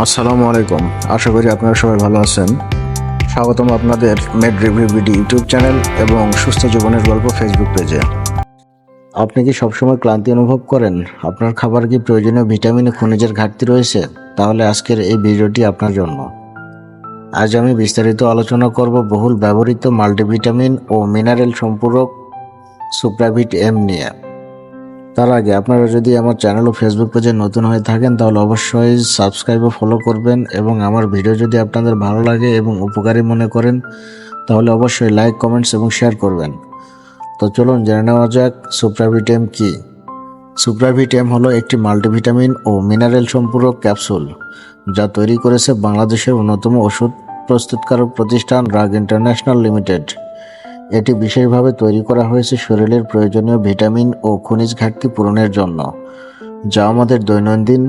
আসসালামু আলাইকুম। আশা করি আপনারা সবাই ভালো আছেন। স্বাগতম আপনাদের med review BD YouTube channel এবং সুস্থ জীবনের গল্প ফেসবুক পেজে। আপনি কি সবসময় ক্লান্তি অনুভব করেন? আপনার খাবার কি প্রয়োজনীয় ভিটামিন খনিজের ঘাটতি রয়েছে? তাহলে আজকের এই ভিডিওটি আপনার জন্য। আজ আমি বিস্তারিত আলোচনা করব বহুল ব্যবহৃত মাল্টিভিটামিন ও মিনারেল সম্পূরক সুপ্রাভিট এম নিয়ে। তার আগে আপনারা যদি আমার চ্যানেল ও ফেসবুক পেজে নতুন হয়ে থাকেন, তাহলে অবশ্যই সাবস্ক্রাইব ও ফলো করবেন এবং আমার ভিডিও যদি আপনাদের ভালো লাগে এবং উপকারী মনে করেন, তাহলে অবশ্যই লাইক কমেন্টস এবং শেয়ার করবেন। তো চলুন জেনে নেওয়া যাক সুপ্রাভিটেম কি। সুপ্রাভিটেম হলো একটি মাল্টিভিটামিন ও মিনারেল সম্পূরক ক্যাপসুল যা তৈরি করেছে বাংলাদেশের অন্যতম ওষুধ প্রস্তুতকারক প্রতিষ্ঠান রাগ ইন্টারন্যাশনাল লিমিটেড এটি বিশেষভাবে তৈরি করা হয়েছে শরীরের প্রয়োজনীয় ভিটামিন ও খনিজ ঘাটতি পূরণের জন্য, যা আমাদের দৈনন্দিন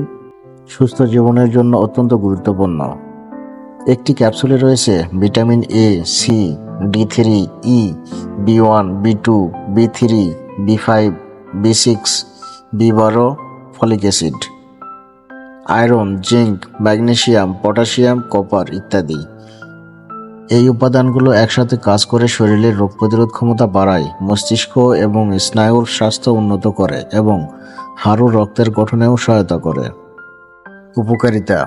সুস্থ জীবনের জন্য অত্যন্ত গুরুত্বপূর্ণ। একটি ক্যাপসুলে রয়েছে vitamin A C D three E B one B two B three B five B six B বারো folic acid iron zinc magnesium potassium copper ইত্যাদি। এই উপাদানগুলো একসাথে কাজ করে শরীরের রোগ প্রতিরোধ ক্ষমতা বাড়ায়, মস্তিষ্ক এবং স্নায়ুর স্বাস্থ্য উন্নত করে এবং হাড় রক্তের গঠনেও সহায়তা করে। উপকারিতা।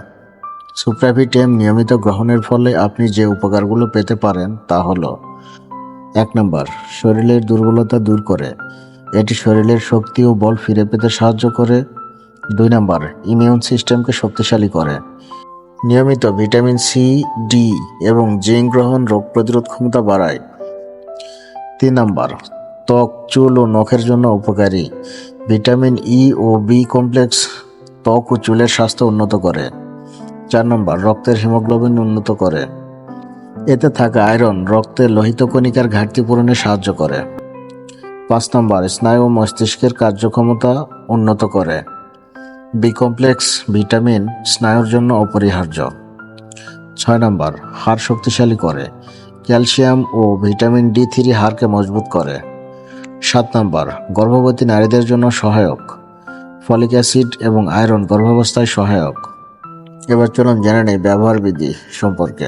সুপ্রাভিটেম নিয়মিত গ্রহণের ফলে আপনি যে উপকারগুলো পেতে পারেন তা হলো, এক নম্বর, শরীরের দুর্বলতা দূর করে। এটি শরীরের শক্তি ও বল ফিরে পেতে সাহায্য করে। দুই নম্বর, ইমিউন সিস্টেমকে শক্তিশালী করে। নিয়মিত ভিটামিন সি ডি এবং জিঙ্ক গ্রহণ রোগ প্রতিরোধ ক্ষমতা বাড়ায়। তিন নম্বর, ত্বক, চুল ও নখের জন্য উপকারী। ভিটামিন ই ও বি কমপ্লেক্স ত্বক ও চুলের স্বাস্থ্য উন্নত করে। চার নম্বর, রক্তের হিমোগ্লোবিন উন্নত করে। এতে থাকা আয়রন রক্তের লোহিত কণিকার ঘাটতি পূরণে সাহায্য করে। পাঁচ নম্বর, স্নায়ু ও মস্তিষ্কের কার্যক্ষমতা উন্নত করে। বি কমপ্লেক্স ভিটামিন স্নায়ুর জন্য অপরিহার্য। ছয় নম্বর, হাড় শক্তিশালী করে। ক্যালসিয়াম ও ভিটামিন ডি থ্রি হাড়কে মজবুত করে। সাত নম্বর, গর্ভবতী নারীদের জন্য সহায়ক। ফলিক অ্যাসিড এবং আয়রন গর্ভাবস্থায় সহায়ক। এবার চলুন জেনে নেই ব্যবহার বিধি সম্পর্কে।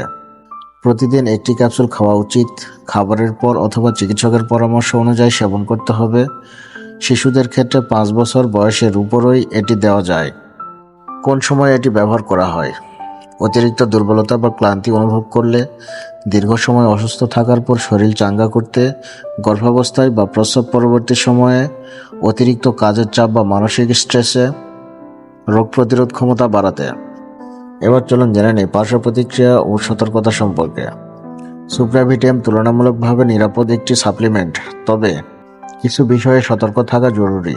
প্রতিদিন একটি ক্যাপসুল খাওয়া উচিত। খাবারের পর অথবা চিকিৎসকের পরামর্শ অনুযায়ী সেবন করতে হবে। শিশুদের ক্ষেত্রে পাঁচ বছর বয়সের উপরই এটি দেওয়া যায়। কোন সময় এটি ব্যবহার করা হয়? অতিরিক্ত দুর্বলতা বা ক্লান্তি অনুভব করলে, দীর্ঘ সময় অসুস্থ থাকার পর শরীর চাঙ্গা করতে, গর্ভাবস্থায় বা প্রসব পরবর্তী সময়ে, অতিরিক্ত কাজের চাপ বা মানসিক স্ট্রেসে রোগ প্রতিরোধ ক্ষমতা বাড়াতে। এবার চলুন জেনে নিই পার্শ্ব প্রতিক্রিয়া ও সতর্কতা সম্পর্কে। সুপ্রাভিটেম তুলনামূলকভাবে নিরাপদ একটি সাপ্লিমেন্ট, তবে কিছু বিষয়ে সতর্ক থাকা জরুরি।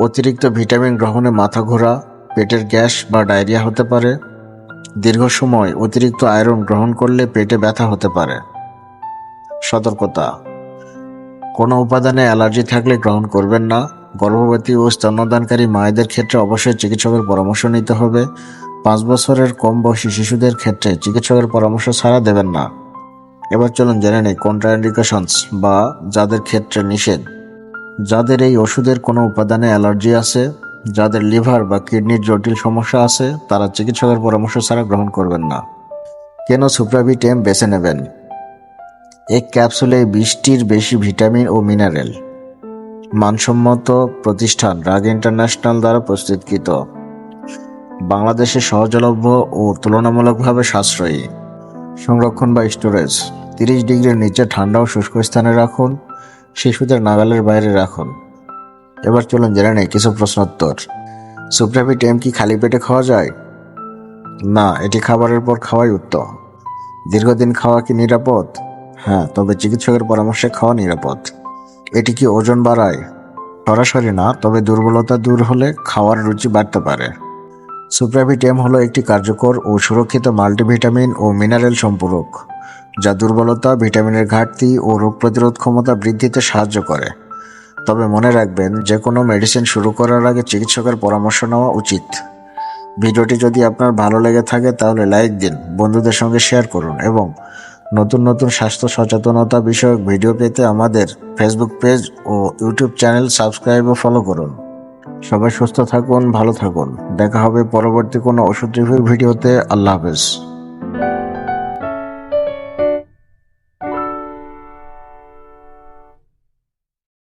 অতিরিক্ত ভিটামিন গ্রহণে মাথা ঘোরা, পেটের গ্যাস বা ডায়রিয়া হতে পারে। দীর্ঘ সময় অতিরিক্ত আয়রন গ্রহণ করলে পেটে ব্যথা হতে পারে। সতর্কতা। কোনো উপাদানে অ্যালার্জি থাকলে গ্রহণ করবেন না। গর্ভবতী ও স্তন্যদানকারী মায়েদের ক্ষেত্রে অবশ্যই চিকিৎসকের পরামর্শ নিতে হবে। পাঁচ বছরের কম বয়সী শিশুদের ক্ষেত্রে চিকিৎসকের পরামর্শ ছাড়া দেবেন না। এবার চলুন জেনে নেই কন্ট্রাইন্ডিকেশনস বা যাদের ক্ষেত্রে নিষেধ। যাদের এই ওষুধের কোনো উপাদানে অ্যালার্জি আছে, যাদের লিভার বা কিডনির জটিল সমস্যা আছে, তারা চিকিৎসকের পরামর্শ ছাড়া গ্রহণ করবেন না। কেন সুপ্রাভিটেম বেছে নেবেন? এক ক্যাপসুলে বিশটির বেশি ভিটামিন ও মিনারেল। মানসম্মত প্রতিষ্ঠান রাগ ইন্টারন্যাশনাল দ্বারা প্রস্তুতকৃত। বাংলাদেশে সহজলভ্য ও তুলনামূলকভাবে সাশ্রয়ী। সংরক্ষণ বা স্টোরেজ। তিরিশ ডিগ্রির নিচে ঠান্ডা ও শুষ্ক স্থানে রাখুন, শিশুদের নাগালের বাইরে রাখুন। এবার চলুন জেনে নেই কিছু প্রশ্নোত্তর। সুপ্রাভিট এম কি খালি পেটে খাওয়া যায়? না, এটি খাবারের পর খাওয়াই উত্তম। দীর্ঘদিন খাওয়া কি নিরাপদ? হ্যাঁ তবে চিকিৎসকের পরামর্শে খাওয়া নিরাপদ। এটি কি ওজন বাড়ায়? সরাসরি না, তবে দুর্বলতা দূর হলে খাওয়ার রুচি বাড়তে পারে। সুপ্রাভিট এম হলো একটি কার্যকর ও সুরক্ষিত মাল্টিভিটামিন ও মিনারেল সম্পূরক। যা দুর্বলতা, ভিটামিনের ঘাটতি ও রোগ প্রতিরোধ ক্ষমতা বৃদ্ধিতে সাহায্য করে। তবে মনে রাখবেন যে কোনো মেডিসিন শুরু করার আগে চিকিৎসকের পরামর্শ নেওয়া উচিত। ভিডিওটি যদি আপনার ভালো লেগে থাকে, তাহলে লাইক দিন, বন্ধুদের সঙ্গে শেয়ার করুন এবং নতুন নতুন স্বাস্থ্য সচেতনতা বিষয়ক ভিডিও পেতে আমাদের ফেসবুক পেজ ও ইউটিউব চ্যানেল সাবস্ক্রাইব ও ফলো করুন। সবাই সুস্থ থাকুন, ভালো থাকুন। দেখা হবে পরবর্তী কোনো ওষুধ রিভিউ ভিডিওতে। আল্লাহ হাফেজ।